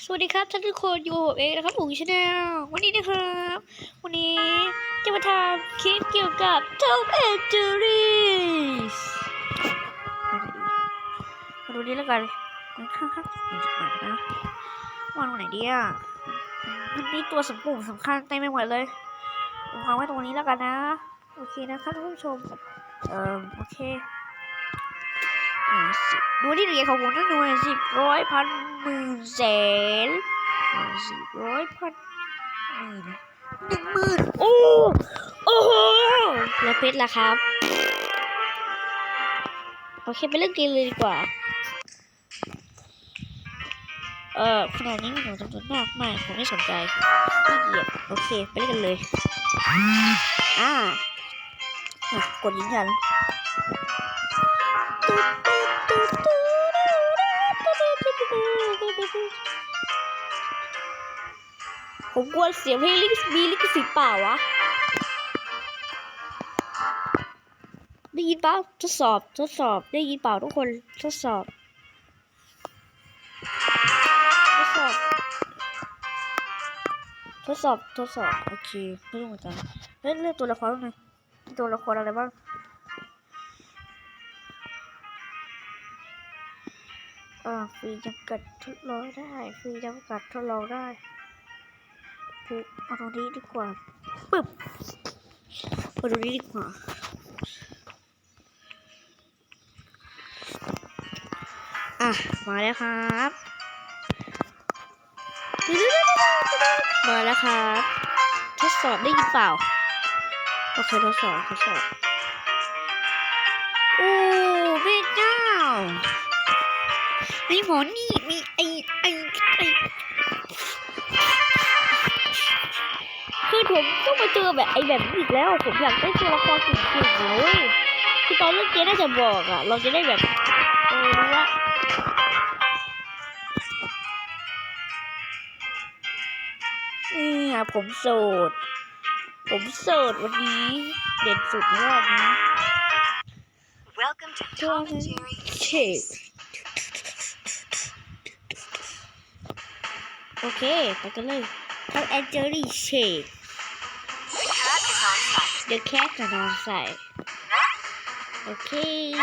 สวัสดีครับท่านทุกคนอยู่ผมเองนะครับอุ๋งชาแนลวันนี้นะครับ วันนี้จะมาทำคลิปเกี่ยวกับ Tom and Jerry's มาดูนี้แล้วกันข้างๆครับอ่านนะวางตรงไหนดีอะมันมีตัวสำคัญสำคัญเต็มไปหมดเลยวางไว้ตรงนี้แล้วกันนะ โอเคนะครับท่านผู้ชม เอ่อโอเค อ่าสิดูที่ละเอียดของผมนั่นดูหน่อยสิบร้อยพันหมื่นแสนอ่าสิบร้อยพันหมื่นหนึ่งหมื่นโอ้โอ้โหแล้วเพชรล่ะครับโอเคไปเล่นเกมเลยดีกว่า เอ่อขนาดนี้มีหนูจำนวนมากไม่ผมไม่สนใจขี้เกียจโอเค ไปเล่นกันเลย อ่าอะกดยืนยัน ผมกลัวเสียงเพลงลิขมีลิขสิทธิ์เปล่าวะได้ยินเปล่าทดสอบทดสอบได้ยินเปล่าทุกคนทดสอบทดสอบทดสอบทดสอบโอเคไม่รู้เหมือนกันเฮ้ยเลือกตัวละครบ้างไหมตัวละครอะไรบ้างอ่าฟรีจำกัดทดลองได้ฟรีจำกัดทดลองได้ คือเอาตรงนี้ดีกว่าปึ๊บเอาตรงนี้ดีกว่าอะมาแล้วครับมาแล้วครับทดสอบได้ยินเปล่าโอเคทดสอบทดสอบโอ้เบเจ้าไอหมอนี่มีไอไอไอ ผมต้องมาเจอแบบไอแบบนี้อีกแล้ว ผมอยากได้ตัวละครเก่งๆเลยคือตอนเล่นเกมน่าจะบอกอะเราจะได้แบบเออรู้ว่านี่อะผมโสด ผมโสดวันนี้ เด่นสุดในรอบนี้ Welcome to Tom and Jerry เชคโอเค ไปกันเลยทำแอ the cat and outside. Okay.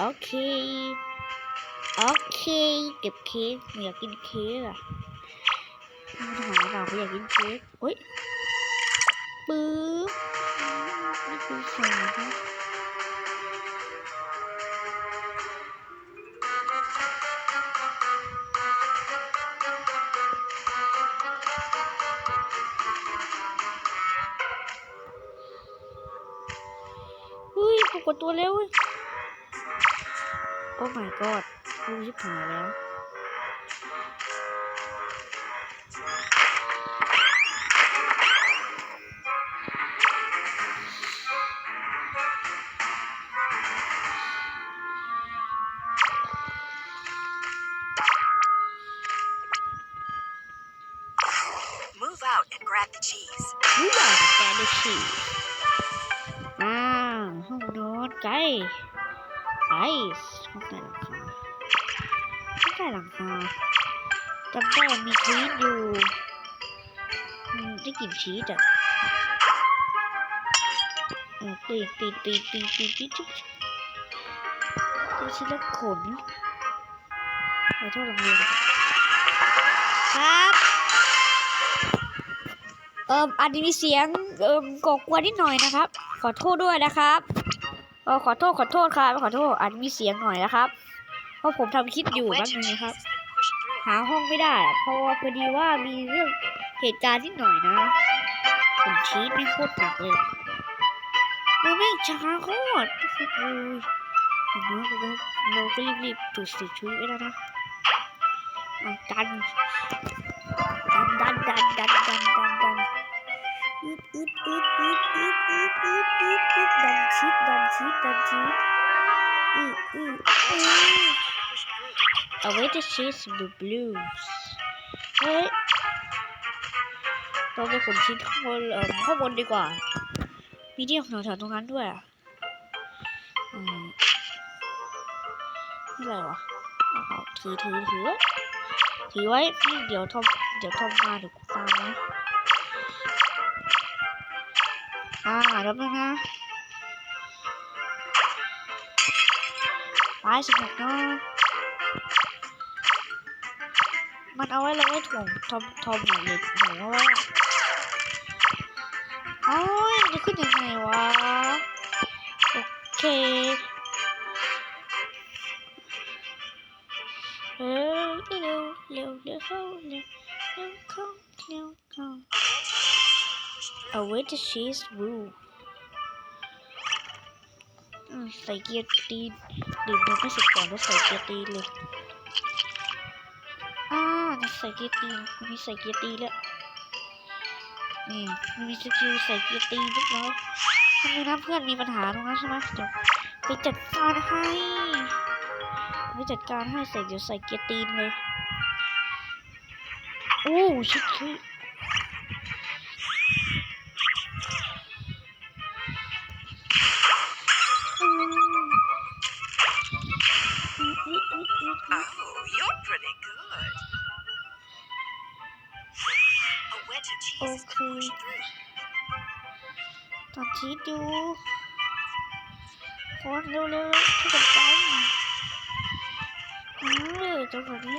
Okay. Okay. Get cake. We are getting cake. หาเราอยากกินเค้กโอ้ยปึ๊บนี่คือสอง กว่าตัวเร็ว โอ้ my god กูชิบหายแล้ว ห้องใต้หลังคาจำได้มีชีสอยู่อืมได้กลิ่นชีสอะเออปีนปีนปีนปีนปีนปีนชุบดูชิ้นละขนขอโทษโรงเรียนครับเอิมอาจจะมีเสียงเอิมก่อกวนนิดหน่อยนะครับ ขอโทษด้วยนะครับเออขอโทษขอโทษครับขอโทษอาจจะมีเสียงหน่อยนะครับ ราะผมทำคลิปอยู่ A แป๊บ wedge นึ of ง cheese นะครับ has been pushed through. หาห้องไม่ได้ เพราะว่าพอดีว่ามีเรื่องเหตุการณ์นิดหน่อยนะผมชีสไม่งโคตรหนักเลยมันไม่งช้าโคตรโอ้ยอย่างน้อยเราเราก็รีบๆจุดสีชีวิตไว้แล้วนะอะดันดันดันดันดันดันดันดันอึดอึดอึดอึดอึดอึดอึดอึดอึดดันชีสดันชีสดันชีสอืออืออือ A way to chase the blues เฮ้ยเราไปขนชิ้นข้างบนเอ่อข้างบนดีกว่า มีที่ของแถวๆตรงนั้นด้วยอะอืมนี่อะไรวะถือถือถือถือไว้เดี๋ยวทอมเดี๋ยวทอมมาเดี๋ยวกูตามนะอ่าแล้วนึงนะไปสนุกเนาะ มันเอาไว้เลยไว้ถ่วงทอมทอมหน่อยเลยหนูเอาไว้อะโอ้ยจะขึ้นยังไงวะ โอเคเร็วเร็วเร็วเร็วเข้าเร็วเร็วเข้าเร็วเข้า Away the cheese rule อืมใส่เกียร์ตีดื่มนมไม่สร็จก่อนแล้วใส่เกียร์ตีเลย มีใส่เกียร์ตีมีใส่เกียร์ตีแล้วนี่มีสกิลใส่เกียร์ตีนเรียบร้อยทำไมนะเพื่อนมีปัญหาตรงนั้นใช่ไหมเดี๋ยวไปจัดการให้ไปจัดการให้ใส่เดี๋ยวใส่เกียร์ตีนเลยโอ้ชิคกี้ A wedge of cheese is to push through. ตัดชีสอยู่คน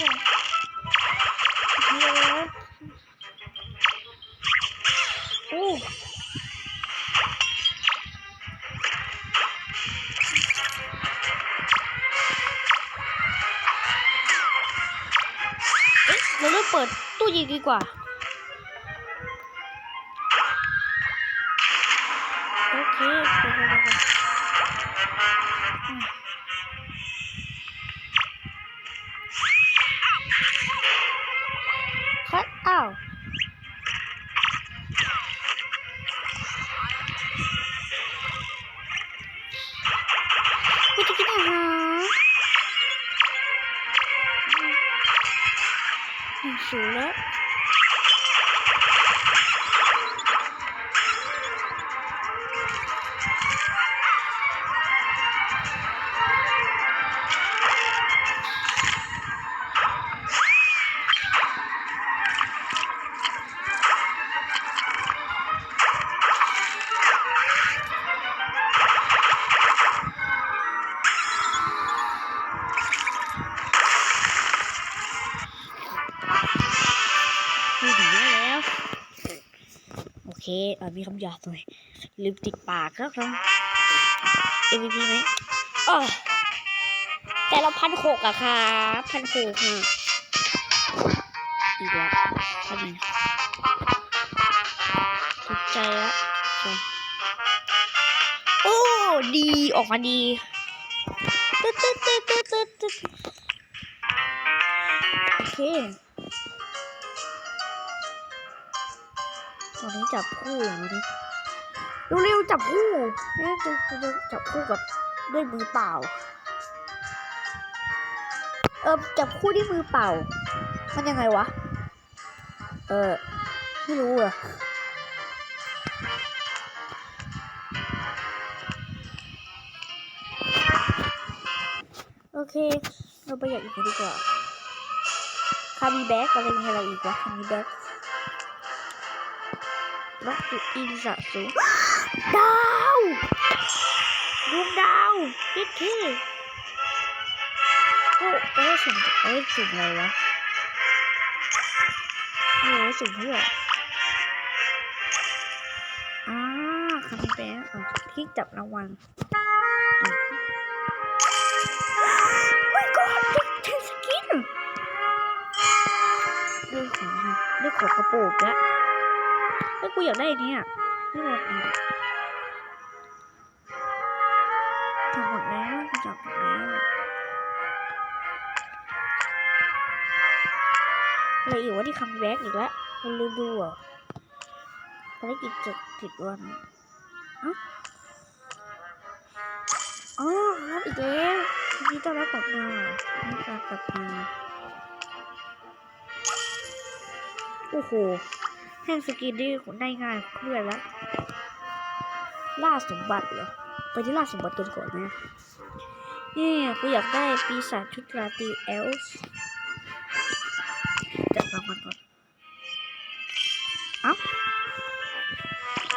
เคำหยาบหน่อยลืมติดปากแล้วครับ MVP ไหมอ๋อแต่เราพันหกอะค่ะพันหกค่ะอีกแล้วพอดีถูกใจแล้วโอ้ดีออกมาดีตึ๊ดตึ๊ดตึ๊ดตึ๊ดตึ๊ดโอเค วันนี้จับคู่อย่างนี้เร็วๆจับคู่เนี่ยจะจะจับคู่กับด้วยมือเปล่า เออจับคู่ด้วยมือเปล่า มันยังไงวะ เออไม่รู้อะโอเค เราไปอย่างอื่นดีกว่าคามีแบ็กอะไรมีอะไรอีกวะคามีแบ็ก วัตถุอินสะสูงดาวดวงดาวเท่เท่โอ้โอ้สุ่มเอ้ยสุ่มอะไรวะโอ้สุ่มเพื่ออ่าคำแปลอะคลิกจับรางวัลอะไม่ก็เทนสกินได้ของค่ะได้ของกระโปรงแล้ว แล้วกูอยากได้อันเนี่ยไม่หมดเนี่ยทำหมดแล้วกูจับหมดแล้วอะไรอีกวะที่คัมแบ็กอีกแล้วมันลืมดูอะภารกิจเจ็ดสิบวันอ้าอ๋อรับอีกแล้วทีนี้ต้องรับกลับมานี่การกลับมาโอ้โห แห่งสกินที่ได้ง่ายเพื่อนละล่าสมบัติเหรอไปที่ล่าสมบัติกันก่อนนะนี่กูอยากได้ปีศาจชุดราตรีเอลส์จับรางวัลก่อนอ้าว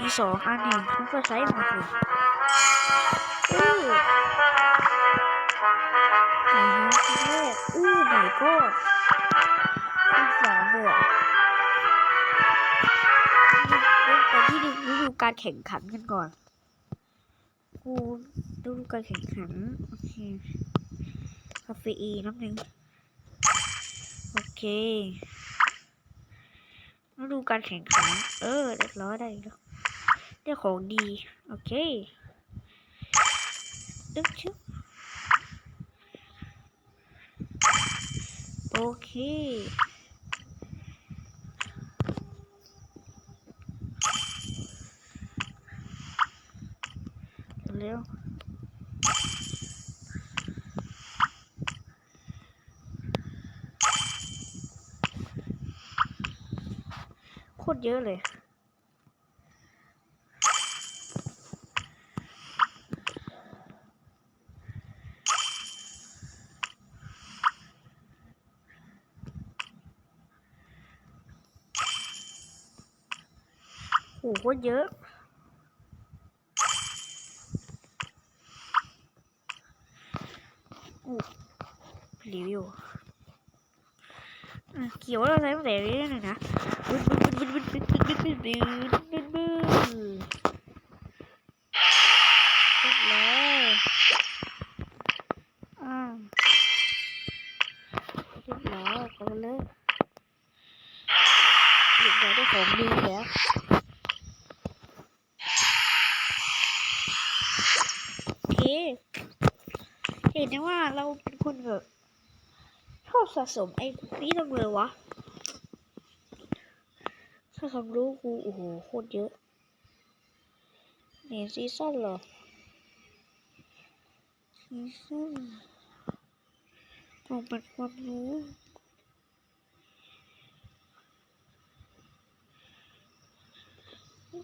มีสองอันนี่คุณก็ใช้มาเลยอู้ไหนฮะแรกอู้ไหนก็อันสองบวก การแข่งขันกันก่อน กูดูการแข่งขันโอเคคาเฟอีนน้ำหนึ่งโอเคฤดูการแข่งขัน เออเรียบร้อยได้แล้วได้ของดี โอเคดึกชึบโอเค เร็วโคตร เยอะเลยโอ้โหโคตรเยอะรีวิวอะเกี่ยวว่าเราใช้ตั้งแต่เรื่อยเลยนะ ของดีแล้วโอเคเห็นไหมว่าเราเป็นคนแบบชอบสะสมไอ้นี่จังเลยวะ ถ้าความรู้กูโอ้โหโคตรเยอะเนี่ยซีซั่นเหรอซีซั่นของเป็นความรู้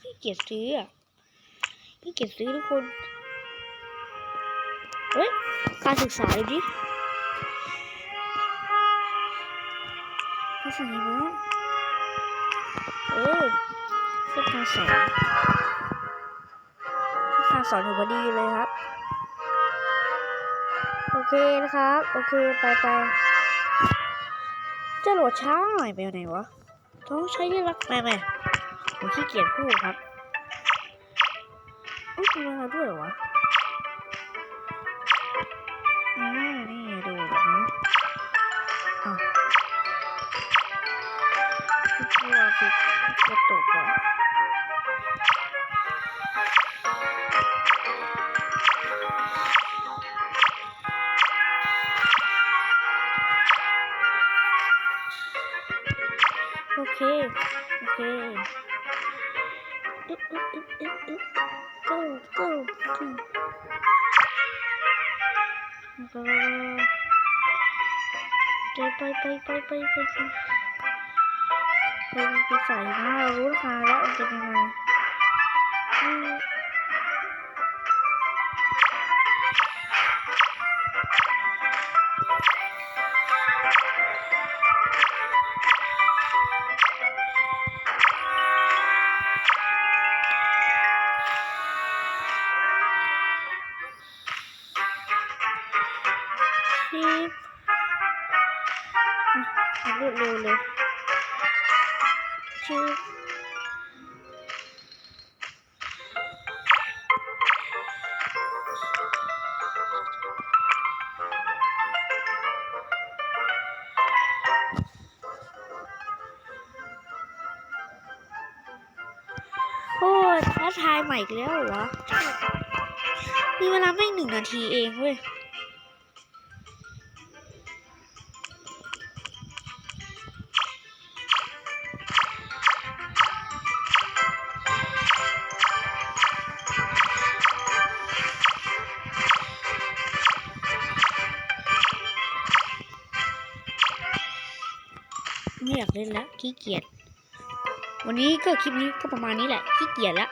ขี้เกียจซื้ออะขี้เกียจซื้อทุกคนเฮ้ยการศึกษาดูดิภาษาอะไรนะ เออพื่อการสอนเพื่อการสอนอยู่พอดีเลยครับ โอเคนะครับ โอเคไปไปจะโหลดช้าหน่อยไปไหนวะต้องใช้ที่รักแม่แม่ผมขี้เกียจพูดครับอุ้ยมีอะไรด้วยวะ okay. okej. Okay. Go, go, go. Bye, bye, bye, bye, bye, bye. เพลงปใส่ถ้าเรารู้มาแล้วมัเป็นยังไงรีบรีบเร็วเลย ชื่อโอ้ยท้าทายใหม่อีกแล้วเหรอวะมีเวลาไม่หนึ่งนาทีเองเว้ย ขี้เกียจวันนี้ก็คลิปนี้ก็ประมาณนี้แหละขี้เกียจละ